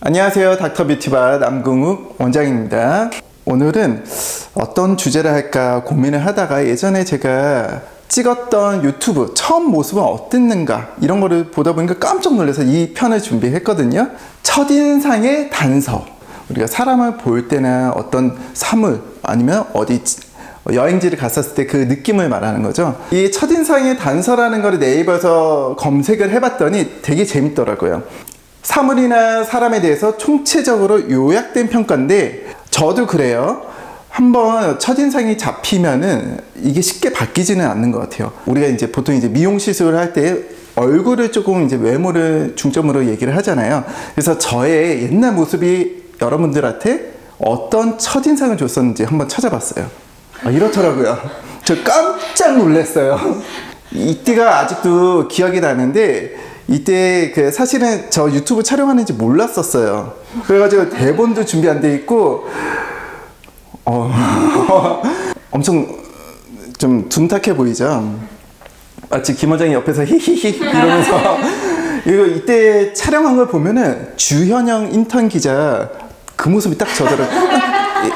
안녕하세요. 닥터 뷰티바 남궁욱 원장입니다. 오늘은 어떤 주제를 할까 고민을 하다가 예전에 제가 찍었던 유튜브 처음 모습은 어땠는가 이런 거를 보다 보니까 깜짝 놀라서 이 편을 준비했거든요. 첫인상의 단서. 우리가 사람을 볼 때나 어떤 사물 아니면 어디 여행지를 갔었을 때 그 느낌을 말하는 거죠. 이 첫인상의 단서라는 거를 네이버에서 검색을 해봤더니 되게 재밌더라고요. 사물이나 사람에 대해서 총체적으로 요약된 평가인데 저도 그래요. 한번 첫인상이 잡히면은 이게 쉽게 바뀌지는 않는 것 같아요. 우리가 이제 보통 이제 미용 시술을 할 때 얼굴을 조금 이제 외모를 중점으로 얘기를 하잖아요. 그래서 저의 옛날 모습이 여러분들한테 어떤 첫인상을 줬었는지 한번 찾아봤어요. 아, 이렇더라고요. 저 깜짝 놀랐어요. 이때가 아직도 기억이 나는데 이때 그 사실은 저 유튜브 촬영하는지 몰랐었어요. 그래가지고 대본도 준비 안 돼 있고 어, 엄청 좀 둔탁해 보이죠. 마치 김 원장이 옆에서 히히히 이러면서 이거 이때 촬영한 걸 보면은 주현영 인턴 기자 그 모습이 딱 저더라고요.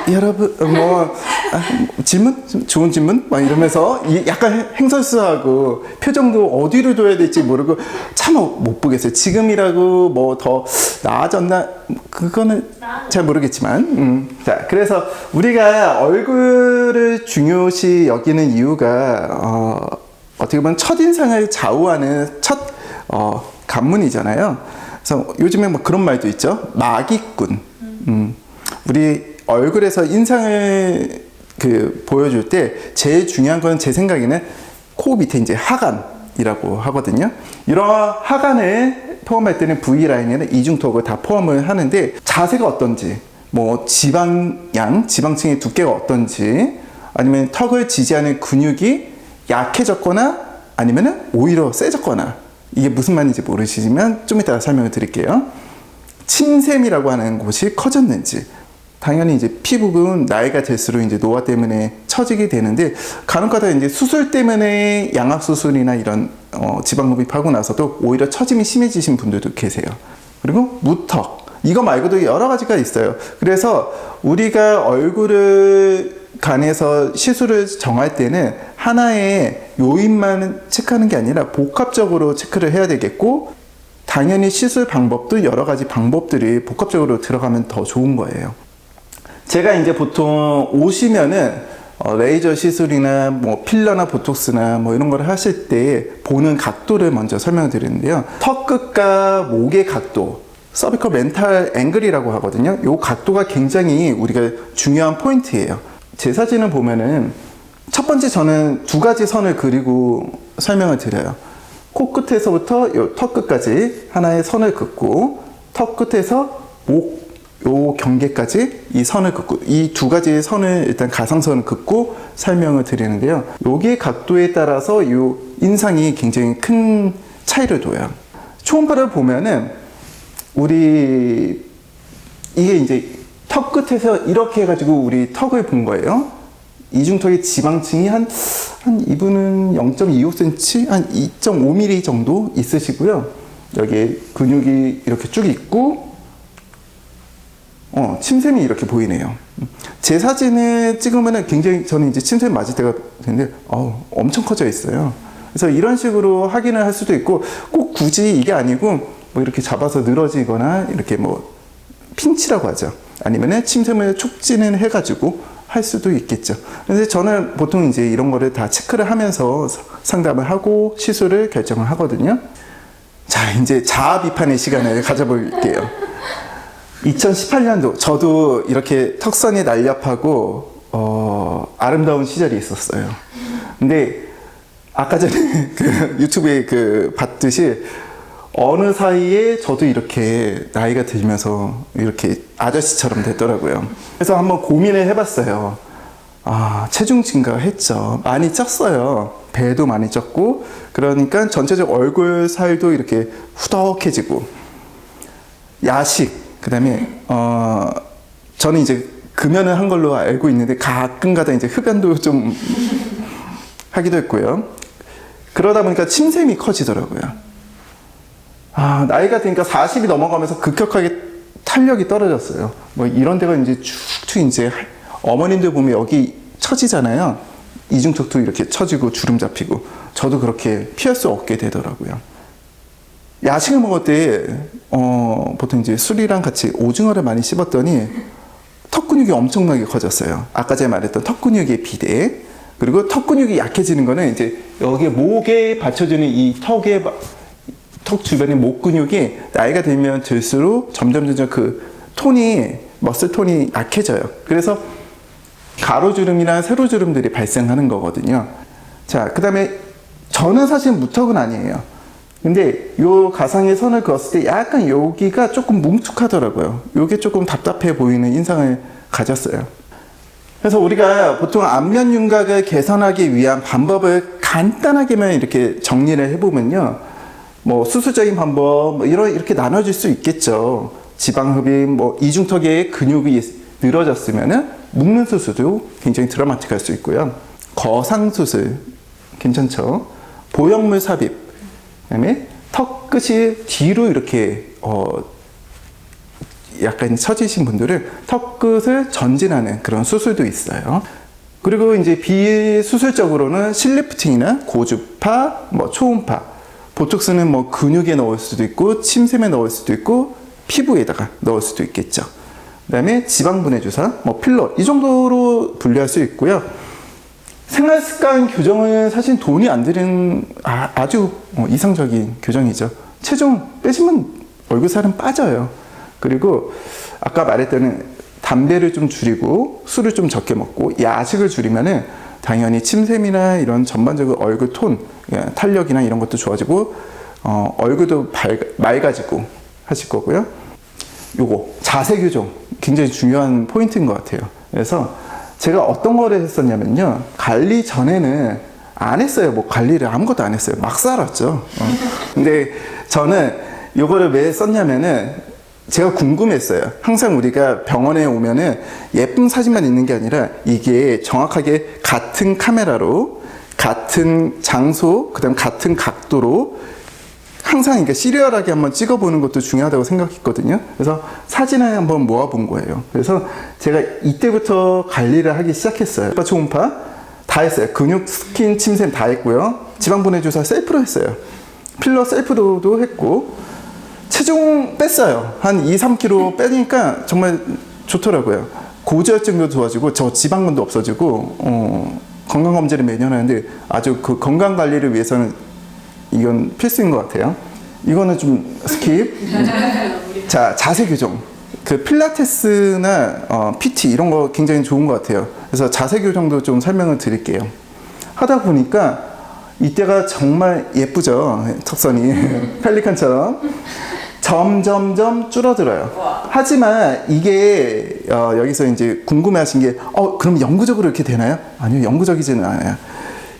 예, 여러분 뭐 아, 질문 좋은 질문 막 이러면서 이- 약간 행설수하고 표정도 어디로 둬야 될지 모르고 참 못 보겠어요. 지금이라고 뭐 더 나아졌나 그거는 잘 모르겠지만 음. 자 그래서 우리가 얼굴을 중요시 여기는 이유가 어, 어떻게 보면 첫인상을 좌우하는 첫 어, 관문이잖아요. 그래서 요즘에 뭐 그런 말도 있죠. 마기꾼. 음. 우리 얼굴에서 인상을 그 보여줄 때 제일 중요한 거는 제 생각에는 코 밑에 이제 하관이라고 하거든요. 이런 하관을 포함할 때는 V 라인에는 이중턱을 다 포함을 하는데 자세가 어떤지, 뭐 지방양, 지방층의 두께가 어떤지, 아니면 턱을 지지하는 근육이 약해졌거나 아니면은 오히려 세졌거나 이게 무슨 말인지 모르시지만 좀 이따가 설명을 드릴게요. 침샘이라고 하는 곳이 커졌는지 당연히 이제 피부는 나이가 들수록 이제 노화 때문에 처지게 되는데 간혹가다 이제 수술 때문에 양악 수술이나 이런 어, 지방 흡입하고 나서도 오히려 처짐이 심해지신 분들도 계세요. 그리고 무턱 이거 말고도 여러 가지가 있어요. 그래서 우리가 얼굴을 간에서 시술을 정할 때는 하나의 요인만 체크하는 게 아니라 복합적으로 체크를 해야 되겠고 당연히 시술 방법도 여러 가지 방법들이 복합적으로 들어가면 더 좋은 거예요. 제가 이제 보통 오시면은 어, 레이저 시술이나 뭐 필러나 보톡스나 뭐 이런 걸 하실 때 보는 각도를 먼저 설명을 드리는데요. 턱 끝과 목의 각도, 서비컬 멘탈 앵글이라고 하거든요. 이 각도가 굉장히 우리가 중요한 포인트예요. 제 사진을 보면은 첫 번째 저는 두 가지 선을 그리고 설명을 드려요. 코 끝에서부터 요턱 끝까지 하나의 선을 긋고 턱 끝에서 목 요 경계까지 이 선을 긋고 이 두 가지 선을 일단 가상선을 긋고 설명을 드리는데요. 여기의 각도에 따라서 요 인상이 굉장히 큰 차이를 둬요. 초음파를 보면은 우리 이게 이제 턱 끝에서 이렇게 해가지고 우리 턱을 본 거예요. 이중턱의 지방층이 한, 한 이분은 0.25cm, 한 2.5mm 정도 있으시고요. 여기 근육이 이렇게 쭉 있고, 어, 침샘이 이렇게 보이네요. 제 사진을 찍으면은 굉장히 저는 이제 침샘 맞을 때가 되는데, 어우, 엄청 커져 있어요. 그래서 이런 식으로 확인을 할 수도 있고, 꼭 굳이 이게 아니고, 뭐 이렇게 잡아서 늘어지거나, 이렇게 뭐, 핀치라고 하죠. 아니면은 침샘을 촉진을 해가지고 할 수도 있겠죠. 근데 저는 보통 이제 이런 거를 다 체크를 하면서 상담을 하고 시술을 결정을 하거든요. 자, 이제 자아 비판의 시간을 가져볼게요. 2018년도 저도 이렇게 턱선이 날렵하고 어, 아름다운 시절이 있었어요. 근데 아까 전에 그 유튜브에 그 봤듯이 어느 사이에 저도 이렇게 나이가 들면서 이렇게 아저씨처럼 됐더라고요. 그래서 한번 고민을 해봤어요. 아, 체중 증가했죠. 많이 쪘어요. 배도 많이 쪘고, 그러니까 전체적 얼굴 살도 이렇게 후덕해지고, 야식, 그 다음에, 어, 저는 이제 금연을 한 걸로 알고 있는데 가끔 가다 이제 흡연도 좀 하기도 했고요. 그러다 보니까 침샘이 커지더라고요. 아, 나이가 드니까 40이 넘어가면서 급격하게 탄력이 떨어졌어요. 뭐 이런 데가 이제 쭉쭉 이제 할- 어머님들 보면 여기 처지잖아요. 이중턱도 이렇게 처지고 주름 잡히고 저도 그렇게 피할 수 없게 되더라고요. 야식을 먹을 때 어, 보통 이제 술이랑 같이 오징어를 많이 씹었더니 턱 근육이 엄청나게 커졌어요. 아까 제가 말했던 턱 근육의 비대. 그리고 턱 근육이 약해지는 거는 이제 여기 목에 받쳐주는 이 턱에 바- 턱 주변의 목 근육이 나이가 들면 들수록 점점 점점 그 톤이 머슬 톤이 약해져요. 그래서 가로주름이나 세로주름들이 발생하는 거거든요. 자, 그 다음에 저는 사실 무턱은 아니에요. 근데 요 가상의 선을 그었을 때 약간 여기가 조금 뭉툭하더라고요. 요게 조금 답답해 보이는 인상을 가졌어요. 그래서 우리가 보통 안면 윤곽을 개선하기 위한 방법을 간단하게만 이렇게 정리를 해보면요. 뭐 수술적인 방법, 뭐 이런, 이렇게 나눠질 수 있겠죠. 지방 흡입, 뭐 이중턱의 근육이 늘어졌으면은 묶는 수술도 굉장히 드라마틱할 수 있고요. 거상 수술 괜찮죠. 보형물 삽입, 그다음에 턱 끝이 뒤로 이렇게 어, 약간 처지신 분들은 턱 끝을 전진하는 그런 수술도 있어요. 그리고 이제 비수술적으로는 실리프팅이나 고주파, 뭐 초음파, 보톡스는 뭐 근육에 넣을 수도 있고 침샘에 넣을 수도 있고 피부에다가 넣을 수도 있겠죠. 그다음에 지방분해 주사, 뭐 필러 이 정도로 분류할 수 있고요. 생활 습관 교정은 사실 돈이 안 드는 아, 주 이상적인 교정이죠. 체중 빼시면 얼굴 살은 빠져요. 그리고 아까 말했던 담배를 좀 줄이고 술을 좀 적게 먹고 야식을 줄이면은 당연히 침샘이나 이런 전반적인 얼굴 톤, 예, 탄력이나 이런 것도 좋아지고 어, 얼굴도 밝, 맑아지고 하실 거고요. 요거 자세 교정 굉장히 중요한 포인트인 것 같아요. 그래서 제가 어떤 거를 했었냐면요. 관리 전에는 안 했어요. 뭐 관리를 아무것도 안 했어요. 막 살았죠. 어. 근데 저는 요거를 왜 썼냐면은 제가 궁금했어요. 항상 우리가 병원에 오면은 예쁜 사진만 있는 게 아니라 이게 정확하게 같은 카메라로 같은 장소, 그다음 같은 각도로 항상 이게 시리얼하게 한번 찍어보는 것도 중요하다고 생각했거든요. 그래서 사진을 한번 모아본 거예요. 그래서 제가 이때부터 관리를 하기 시작했어요. 초음파, 다 했어요. 근육, 스킨, 침샘 다 했고요. 지방 분해 주사 셀프로 했어요. 필러 셀프로도 했고 체중 뺐어요. 한 2, 3kg 빼니까 정말 좋더라고요. 고지혈증도 좋아지고 저 지방근도 없어지고 어, 건강 검진을 매년 하는데 아주 그 건강 관리를 위해서는 이건 필수인 것 같아요. 이거는 좀 스킵. 자, 자세 교정. 그 필라테스나 어, PT 이런 거 굉장히 좋은 것 같아요. 그래서 자세 교정도 좀 설명을 드릴게요. 하다 보니까 이때가 정말 예쁘죠. 턱선이. 펠리칸처럼. 점점점 줄어들어요. 하지만 이게 어, 여기서 이제 궁금해하신 게, 어 그럼 영구적으로 이렇게 되나요? 아니요, 영구적이지는 않아요.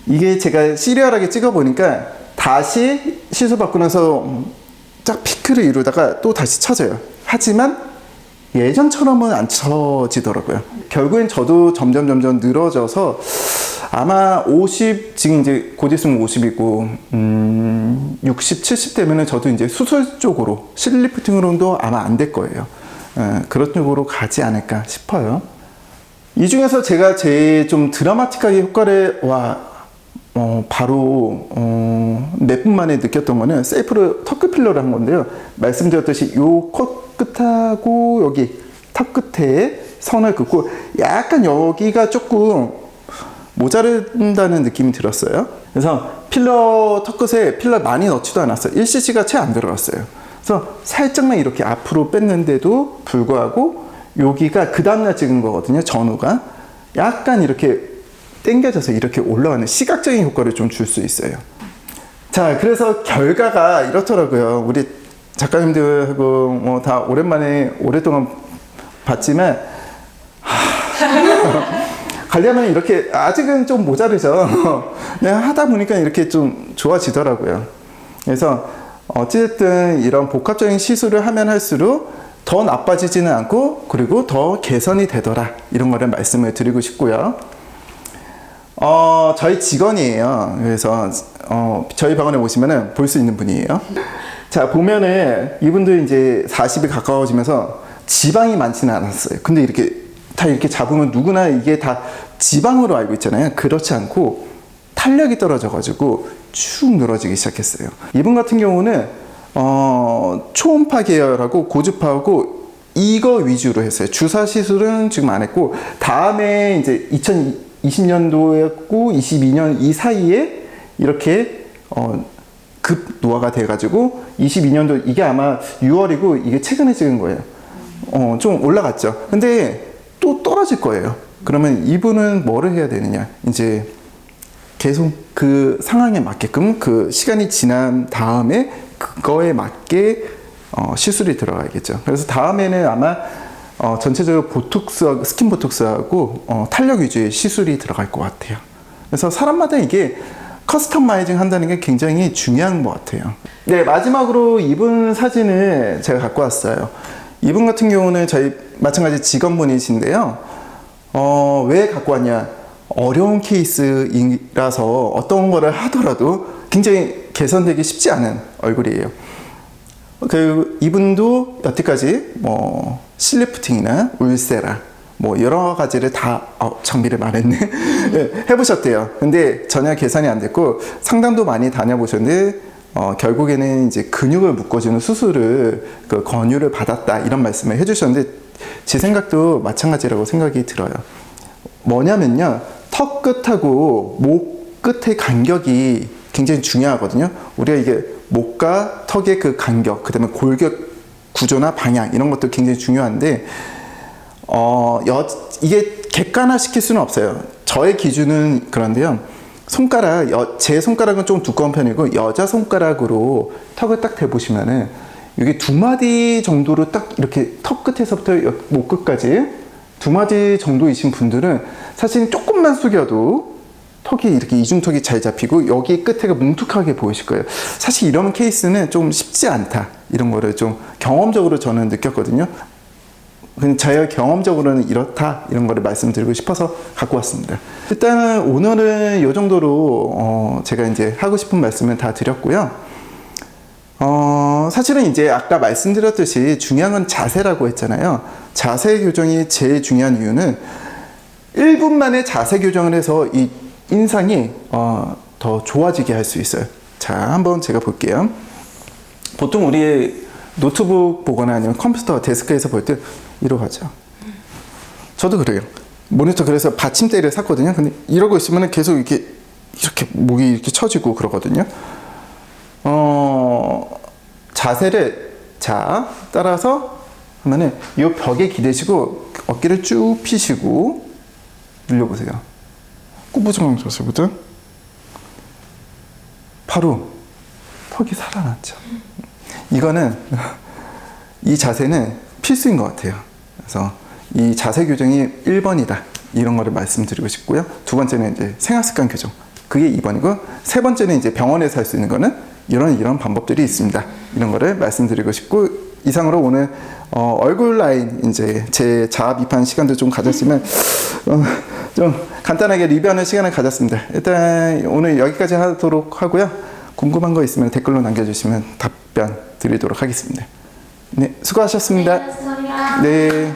이게 제가 시리얼하게 찍어 보니까 다시 시술 받고 나서 쫙 피크를 이루다가 또 다시 쳐져요. 하지만 예전처럼은 안 쳐지더라고요. 결국엔 저도 점점 점점 늘어져서 아마 50 지금 이제 곧 있으면 50이고 음, 60, 70 되면은 저도 이제 수술 쪽으로 실리프팅으로도 아마 안 될 거예요. 예, 그런 쪽으로 가지 않을까 싶어요. 이 중에서 제가 제일 좀 드라마틱하게 효과를 와 어, 바로 어, 몇분 만에 느꼈던 거는 셀프로 턱 끝 필러를 한 건데요. 말씀드렸듯이 요 컷 끝하고 여기 턱 끝에 선을 긋고 약간 여기가 조금 모자른다는 느낌이 들었어요. 그래서 필러 턱 끝에 필러 많이 넣지도 않았어요. 1cc가 채 안 들어갔어요. 그래서 살짝만 이렇게 앞으로 뺐는데도 불구하고 여기가 그 다음날 찍은 거거든요. 전후가 약간 이렇게 당겨져서 이렇게 올라가는 시각적인 효과를 좀 줄 수 있어요. 자, 그래서 결과가 이렇더라고요. 우리 작가님들하고 뭐 다 오랜만에 오랫동안 봤지만 하... 관리하면 이렇게 아직은 좀 모자르죠. 네, 하다 보니까 이렇게 좀 좋아지더라고요. 그래서 어쨌든 이런 복합적인 시술을 하면 할수록 더 나빠지지는 않고 그리고 더 개선이 되더라 이런 거를 말씀을 드리고 싶고요. 어, 저희 직원이에요. 그래서 어, 저희 병원에 오시면은 볼 수 있는 분이에요. 자 보면은 이분들 이제 40이 가까워지면서 지방이 많지는 않았어요. 근데 이렇게 다 이렇게 잡으면 누구나 이게 다 지방으로 알고 있잖아요. 그렇지 않고 탄력이 떨어져가지고 축 늘어지기 시작했어요. 이분 같은 경우는 어, 초음파 계열하고 고주파하고 이거 위주로 했어요. 주사 시술은 지금 안 했고 다음에 이제 2020년도였고 22년 이 사이에 이렇게 어, 급 노화가 돼가지고 22년도 이게 아마 6월이고 이게 최근에 찍은 거예요. 어, 좀 올라갔죠. 근데 또 떨어질 거예요. 그러면 이분은 뭐를 해야 되느냐? 이제 계속 그 상황에 맞게끔 그 시간이 지난 다음에 그거에 맞게 어, 시술이 들어가야겠죠. 그래서 다음에는 아마 어, 전체적으로 보톡스, 스킨 보톡스하고 어, 탄력 위주의 시술이 들어갈 것 같아요. 그래서 사람마다 이게 커스터마이징 한다는 게 굉장히 중요한 것 같아요. 네, 마지막으로 이분 사진을 제가 갖고 왔어요. 이분 같은 경우는 저희 마찬가지 직원분이신데요. 어, 왜 갖고 왔냐? 어려운 케이스이라서 어떤 거를 하더라도 굉장히 개선되기 쉽지 않은 얼굴이에요. 그 이분도 여태까지 뭐 실리프팅이나 울세라 뭐 여러 가지를 다 어, 장비를 말했네 예, 해보셨대요. 근데 전혀 개선이 안 됐고 상담도 많이 다녀보셨는데 어, 결국에는 이제 근육을 묶어주는 수술을 그 권유를 받았다 이런 말씀을 해주셨는데 제 생각도 마찬가지라고 생각이 들어요. 뭐냐면요 턱 끝하고 목 끝의 간격이 굉장히 중요하거든요. 우리가 이게 목과 턱의 그 간격, 그 다음에 골격 구조나 방향 이런 것도 굉장히 중요한데 어, 여, 이게 객관화 시킬 수는 없어요. 저의 기준은 그런데요. 손가락, 여, 제 손가락은 좀 두꺼운 편이고 여자 손가락으로 턱을 딱 대보시면은 이게 두 마디 정도로 딱 이렇게 턱 끝에서부터 여- 목 끝까지 두 마디 정도이신 분들은 사실 조금만 숙여도 턱이 이렇게 이중턱이 잘 잡히고 여기 끝에가 뭉툭하게 보이실 거예요. 사실 이런 케이스는 좀 쉽지 않다. 이런 거를 좀 경험적으로 저는 느꼈거든요. 그냥 제 경험적으로는 이렇다 이런 거를 말씀드리고 싶어서 갖고 왔습니다. 일단은 오늘은 이 정도로 어, 제가 이제 하고 싶은 말씀은 다 드렸고요. 어, 사실은 이제 아까 말씀드렸듯이 중요한 건 자세라고 했잖아요. 자세 교정이 제일 중요한 이유는 1분 만에 자세 교정을 해서 이 인상이 어, 더 좋아지게 할 수 있어요. 자, 한번 제가 볼게요. 보통 우리 노트북 보거나 아니면 컴퓨터 데스크에서 볼 때 이러고 하죠. 저도 그래요. 모니터 그래서 받침대를 샀거든요. 근데 이러고 있으면 계속 이렇게 이렇게 목이 이렇게 처지고 그러거든요. 어, 자세를 자 따라서 하면은 이 벽에 기대시고 어깨를 쭉 펴시고 늘려보세요. 꾸부정 자세부터 바로 턱이 살아났죠. 이거는 이 자세는 필수인 것 같아요. 그래서 이 자세 교정이 1번이다. 이런 거를 말씀드리고 싶고요. 두 번째는 이제 생활 습관 교정. 그게 2번이고 세 번째는 이제 병원에서 할 수 있는 거는 이런 이런 방법들이 있습니다. 이런 거를 말씀드리고 싶고 이상으로 오늘 어, 얼굴 라인 이제 제 자아 비판 시간도 좀 가졌지만 어, 좀 간단하게 리뷰하는 시간을 가졌습니다. 일단 오늘 여기까지 하도록 하고요. 궁금한 거 있으면 댓글로 남겨주시면 답변 드리도록 하겠습니다. 네, 수고하셨습니다. 감사합니다. 네.